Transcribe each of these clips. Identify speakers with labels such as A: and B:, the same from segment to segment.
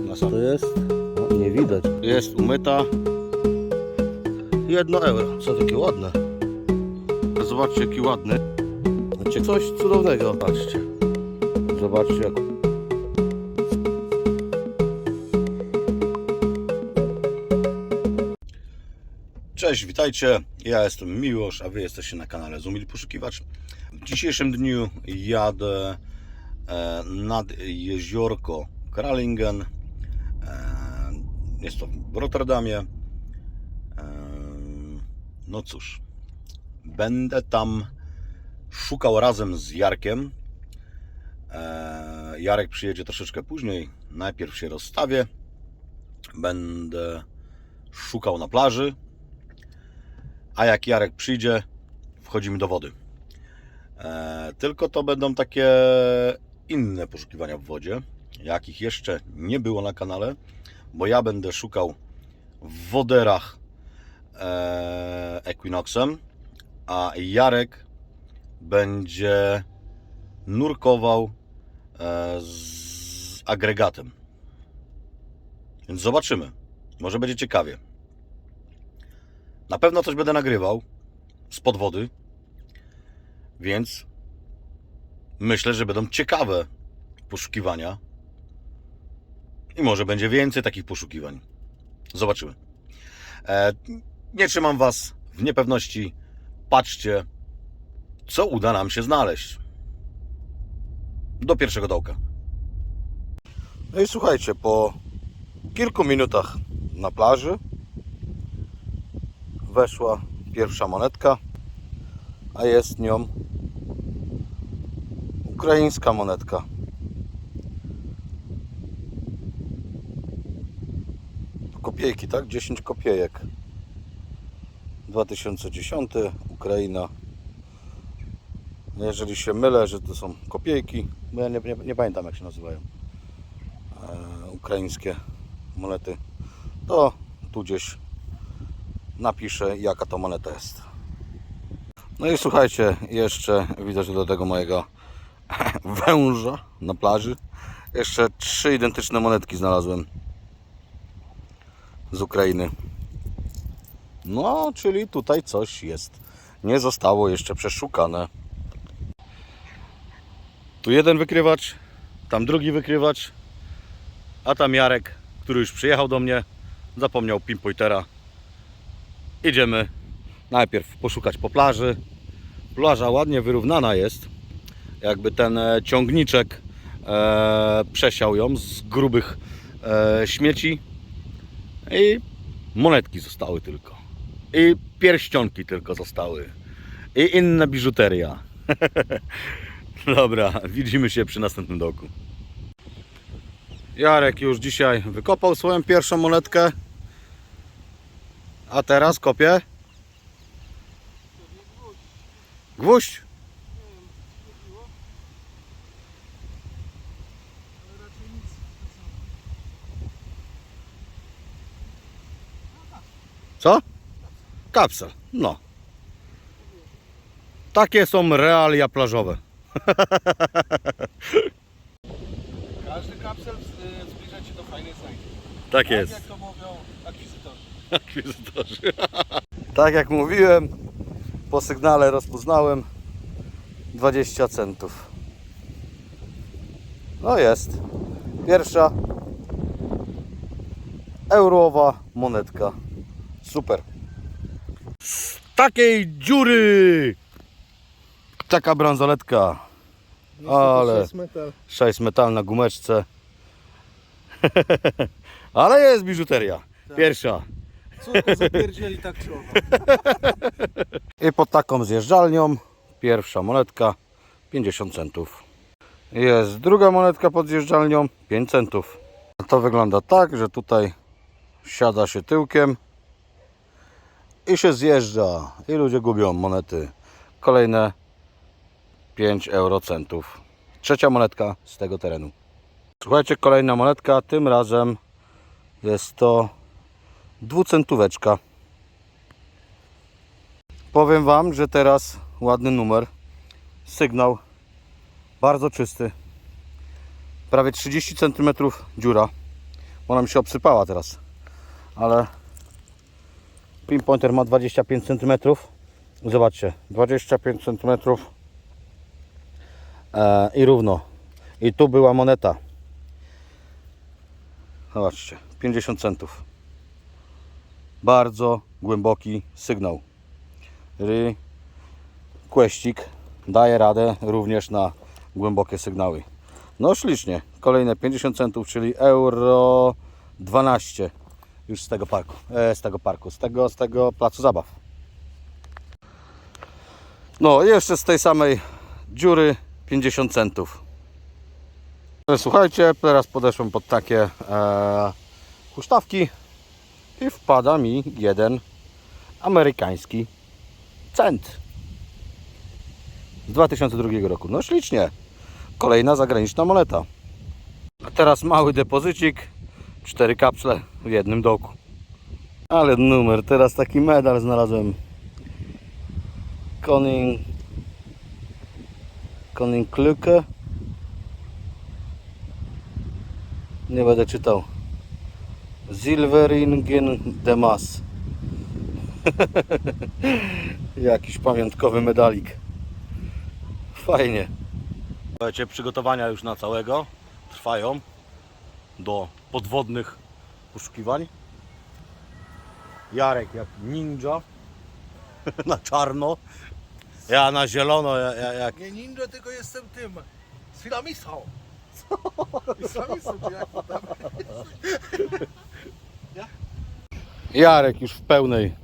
A: Na sam.
B: To jest? O, nie widać.
A: Jest umyta. Jedno euro. Co takie ładne. Zobaczcie jaki ładny.
B: Znaczy coś cudownego.
A: Patrzcie.
B: Zobaczcie jak
A: Cześć, witajcie. Ja jestem Miłosz, a wy jesteście na kanale Zumil Poszukiwacz. W dzisiejszym dniu jadę e, nad jeziorko Kralingen. Jest to w Rotterdamie. E, no cóż, będę tam szukał razem z Jarkiem. E, Jarek przyjedzie troszeczkę później. Najpierw się rozstawię. Będę szukał na plaży. A jak Jarek przyjdzie, wchodzimy do wody. E, tylko to będą takie inne poszukiwania w wodzie, jakich jeszcze nie było na kanale, bo ja będę szukał w woderach Equinoxem, a Jarek będzie nurkował e, z agregatem. Więc zobaczymy. Może będzie ciekawie. Na pewno coś będę nagrywał spod wody, więc myślę, że będą ciekawe poszukiwania i może będzie więcej takich poszukiwań. Zobaczymy. E, nie trzymam Was w niepewności. Patrzcie, co uda nam się znaleźć. Do pierwszego dołka. No i słuchajcie, po kilku minutach na plaży weszła pierwsza monetka, a jest nią ukraińska monetka. Kopiejki, tak? 10 kopiejek. 2010 Ukraina. No Jeżeli się mylę, że to są kopiejki, bo ja nie, nie, nie pamiętam jak się nazywają e, ukraińskie monety, to tu gdzieś napiszę jaka to moneta jest. No i słuchajcie, jeszcze widzę, że do tego mojego węża na plaży jeszcze trzy identyczne monetki znalazłem z Ukrainy. No, czyli tutaj coś jest. Nie zostało jeszcze przeszukane. Tu jeden wykrywacz, tam drugi wykrywacz, a tam Jarek, który już przyjechał do mnie, zapomniał pinpointera Idziemy najpierw poszukać po plaży. Plaża ładnie wyrównana jest. Jakby ten e, ciągniczek e, przesiał ją z grubych e, śmieci. I monetki zostały tylko. I pierścionki tylko zostały. I inna biżuteria. Dobra, widzimy się przy następnym doku. Jarek już dzisiaj wykopał swoją pierwszą monetkę. A teraz kopię? Gwóźdź. Co? Kapsel. No. Takie są realia plażowe.
C: Każdy kapsel y, zbliża Cię do fajnej znajdzie.
A: Tak
C: Tak
A: jest.
C: jak to mówią akwizytorzy.
A: Akwizytorzy. tak jak mówiłem, po sygnale rozpoznałem 20 centów. No jest. Pierwsza eurowa monetka. Super. Z takiej dziury! Taka bransoletka. Ale-
C: to jest metal.
A: 6 metal na gumeczce. Ale jest biżuteria. Pierwsza.
C: Córko zapierdzieli tak czy.
A: I pod taką zjeżdżalnią pierwsza monetka 50 centów. Jest druga monetka pod zjeżdżalnią 5 centów. To wygląda tak, że tutaj siada się tyłkiem i się zjeżdża i ludzie gubią monety. Kolejne 5 eurocentów. Trzecia monetka z tego terenu. Słuchajcie, kolejna monetka, tym razem jest to dwucentóweczka. Powiem Wam, że teraz ładny numer. Sygnał bardzo czysty. Prawie 30 cm dziura. Ona mi się obsypała teraz. Ale pinpointer ma 25 cm. Zobaczcie, 25 cm e, i równo. I tu była moneta. Zobaczcie, 50 centów. Bardzo głęboki sygnał. Ry Kłeścik daje radę również na głębokie sygnały. No ślicznie. Kolejne 50 centów, czyli euro 12 już z tego parku, e, z tego parku, z tego, z tego placu zabaw. No, jeszcze z tej samej dziury 50 centów. Ale Słuchajcie, teraz podeszłem pod takie e, huśtawki i wpada mi jeden amerykański cent z 2002 roku. No ślicznie. Kolejna zagraniczna moneta. A teraz mały depozycik, cztery kapsle w jednym doku. Ale numer, teraz taki medal znalazłem. Koning Koning Kluke. Nie będę czytał. Silveringen de Mas. Jakiś pamiątkowy medalik. Fajnie. Słuchajcie, przygotowania już na całego trwają do podwodnych poszukiwań. Jarek jak ninja na czarno. Ja na zielono ja, ja, jak
C: Nie ninja, tylko jestem tym. Czy jak to tam?
A: Jarek już w pełnej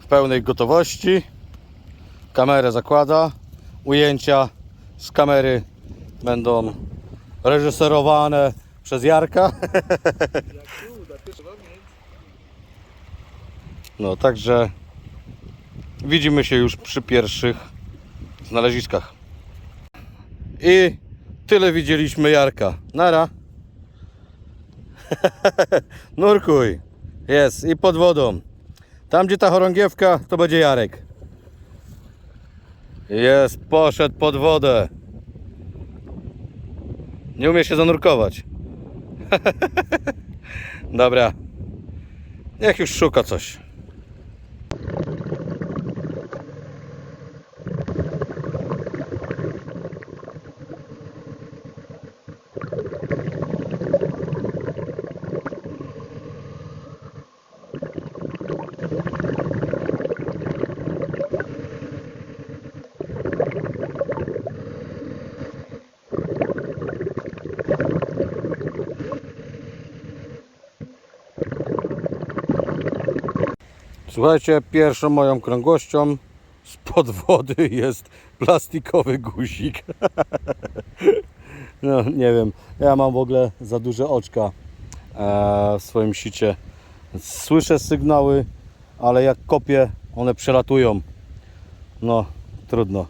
A: w pełnej gotowości. Kamerę zakłada. Ujęcia z kamery będą reżyserowane przez Jarka. No także widzimy się już przy pierwszych znaleziskach. I tyle widzieliśmy Jarka. Nara. Nurkuj. Jest i pod wodą. Tam gdzie ta chorągiewka to będzie Jarek. Jest, poszedł pod wodę. Nie umie się zanurkować. Dobra. Niech już szuka coś. Słuchajcie, pierwszą moją krągłością spod wody jest plastikowy guzik. No nie wiem, ja mam w ogóle za duże oczka e, w swoim sicie. Słyszę sygnały, ale jak kopię, one przelatują. No, trudno.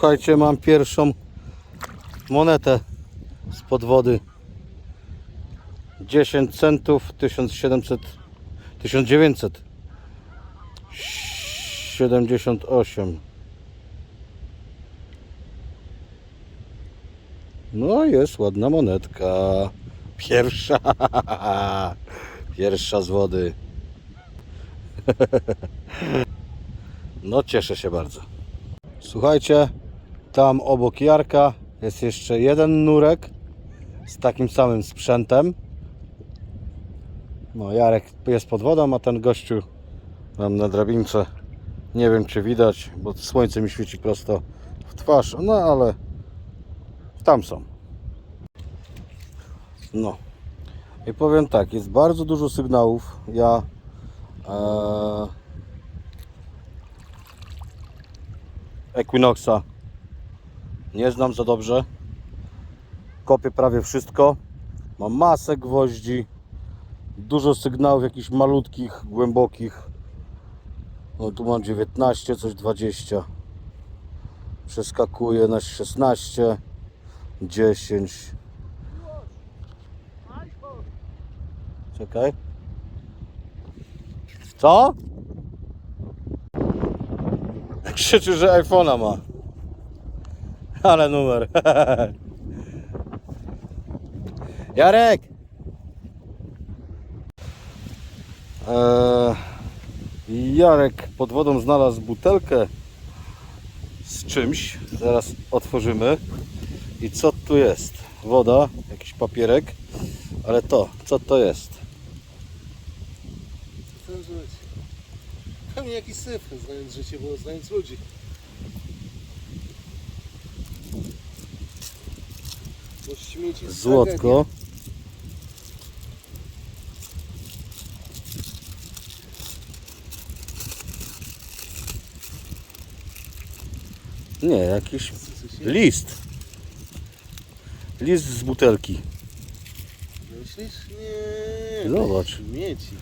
A: Słuchajcie, mam pierwszą monetę spod wody. 10 centów 1700 1978. No jest ładna monetka. Pierwsza. Pierwsza z wody. No cieszę się bardzo. Słuchajcie, tam obok Jarka jest jeszcze jeden nurek z takim samym sprzętem. No, Jarek jest pod wodą, a ten gościu tam na drabince. Nie wiem, czy widać, bo słońce mi świeci prosto w twarz, no ale tam są. No. I powiem tak, jest bardzo dużo sygnałów. Ja e, Equinoxa nie znam za dobrze. Kopię prawie wszystko. Mam masę gwoździ. Dużo sygnałów jakichś malutkich, głębokich. No tu mam 19, coś 20. Przeskakuje na 16, 10. Czekaj. Co? Krzyczy, że iPhone'a ma. Ale numer. Jarek! Eee, Jarek pod wodą znalazł butelkę z czymś. Zaraz otworzymy. I co tu jest? Woda, jakiś papierek. Ale to, co to jest?
C: Chcę żyć. Pewnie jakiś syf, znając życie, bo znając ludzi. Śmieci
A: Złotko. Nie, jakiś list. List z butelki.
C: Myślisz? Nie.
A: Zobacz.
C: Śmieci.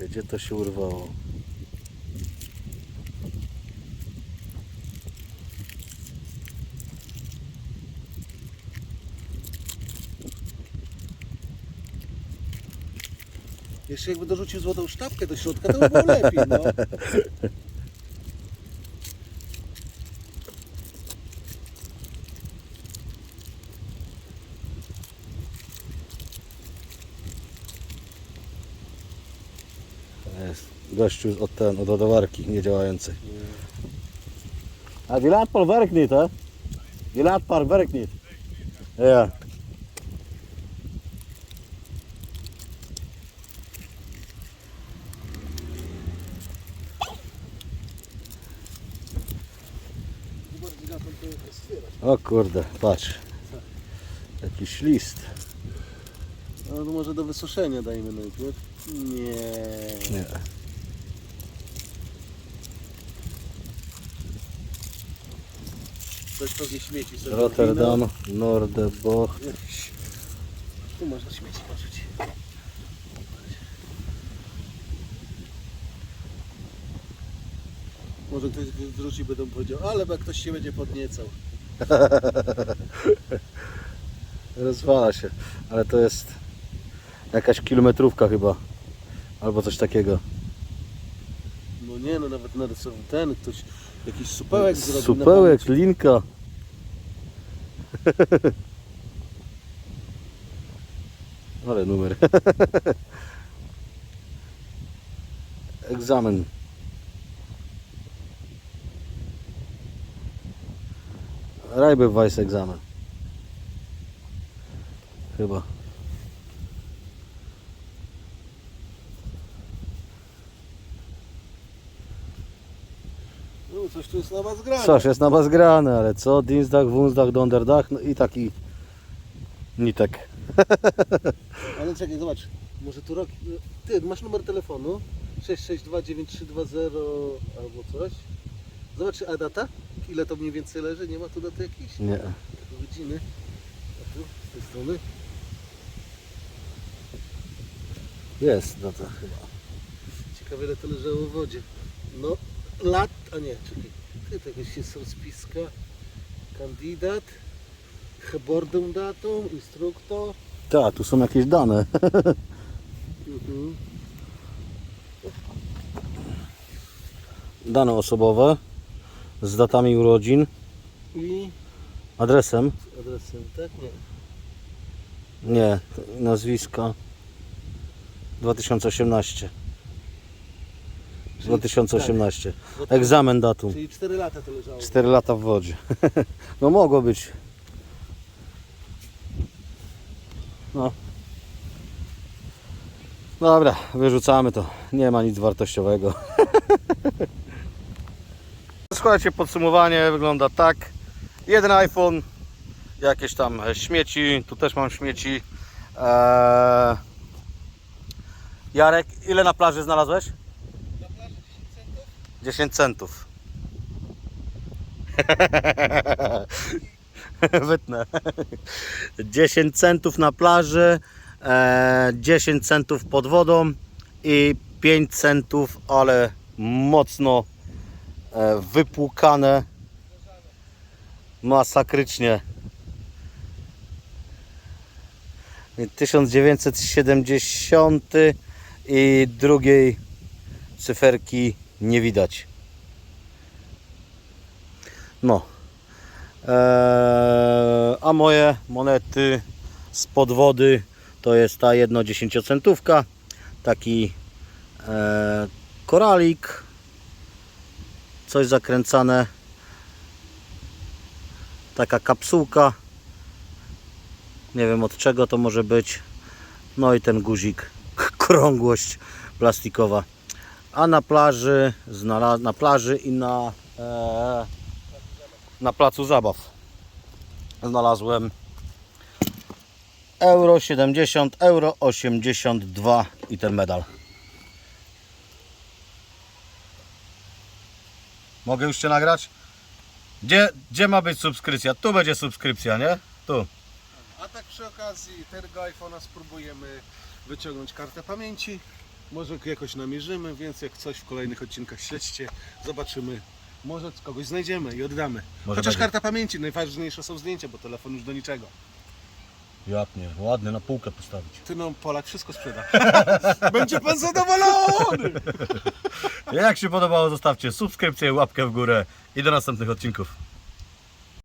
A: Gdzie to się urwało?
C: Jeszcze jakby dorzucił złotą sztabkę do środka, to by było lepiej, no.
A: Jest. Gościu od, ten, od ładowarki niedziałającej. A die laadpaal werkt niet, hè? Die laadpaal werkt niet. Ja.
C: Bardziej na to to otwierać.
A: O kurde, patrz. Jakiś list.
C: No to może do wysuszenia dajmy najpierw. Nie.
A: Nie.
C: Coś pewnie śmieci sobie
A: Rotterdam, Nordeboch.
C: Jakiś- Tu można śmieci patrzeć. Może ktoś wrzuci, będą powiedział, ale jak ktoś się będzie podniecał.
A: Rozwala się. Ale to jest jakaś kilometrówka chyba. Albo coś takiego.
C: No nie, no nawet narysował ten, ktoś jakiś supełek zrobił. na
A: Supełek,
C: pamięć.
A: linka. Ale numer. Egzamin. Rijbewijs egzamin. Chyba.
C: No coś tu jest na was grane.
A: Coś jest na was grane, ale co? Dienstag, Woensdag, Donderdag, no i taki nitek.
C: Ale czekaj, zobacz. Może tu rok... Ty, masz numer telefonu? 6629320 albo coś. Zobacz, a data? Ile to mniej więcej leży? Nie ma tu daty jakiejś?
A: Nie.
C: Godziny. A tu, z tej strony?
A: Jest data chyba.
C: Ciekawe ile to leżało w wodzie. No, lat... A nie, czekaj. Ty, to jakaś jest rozpiska. Kandydat. Gebordum datum, instruktor.
A: Tak, tu są jakieś dane.
C: Mhm.
A: Dane osobowe z datami urodzin,
C: I
A: adresem.
C: z adresem, tak? Nie.
A: Nie, nazwiska 2018. 2018.
C: No to-
A: Egzamin datum.
C: Czyli 4 lata to leżało.
A: 4 lata w wodzie. No mogło być. No. Dobra, wyrzucamy to. Nie ma nic wartościowego. Słuchajcie, podsumowanie wygląda tak. Jeden iPhone, jakieś tam e, śmieci, tu też mam śmieci. Eee... Jarek, ile na plaży znalazłeś? 10 centów. Wytnę. 10 centów na plaży, e, 10 centów pod wodą i 5 centów, ale mocno e, wypłukane masakrycznie. 1970 i drugiej cyferki nie widać. No. Eee, a moje monety z podwody to jest ta jedno dziesięciocentówka. Taki e, koralik. Coś zakręcane. Taka kapsułka. Nie wiem od czego to może być. No i ten guzik. Krągłość plastikowa. A na plaży, na plaży i na, e, na placu zabaw znalazłem euro 70, euro 82 i ten medal. Mogę już Cię nagrać? Gdzie, gdzie ma być subskrypcja? Tu będzie subskrypcja, nie? Tu.
C: A tak przy okazji tego iPhone'a spróbujemy wyciągnąć kartę pamięci. Może jakoś namierzymy, więc jak coś w kolejnych odcinkach śledźcie, zobaczymy. Może kogoś znajdziemy i oddamy.
A: Może
C: Chociaż
A: będzie.
C: karta pamięci, najważniejsze są zdjęcia, bo telefon już do niczego.
A: Japnie, ładnie na półkę postawić.
C: Ty no, Polak wszystko sprzeda. Będzie pan zadowolony!
A: Jak się podobało, zostawcie subskrypcję, łapkę w górę i do następnych odcinków.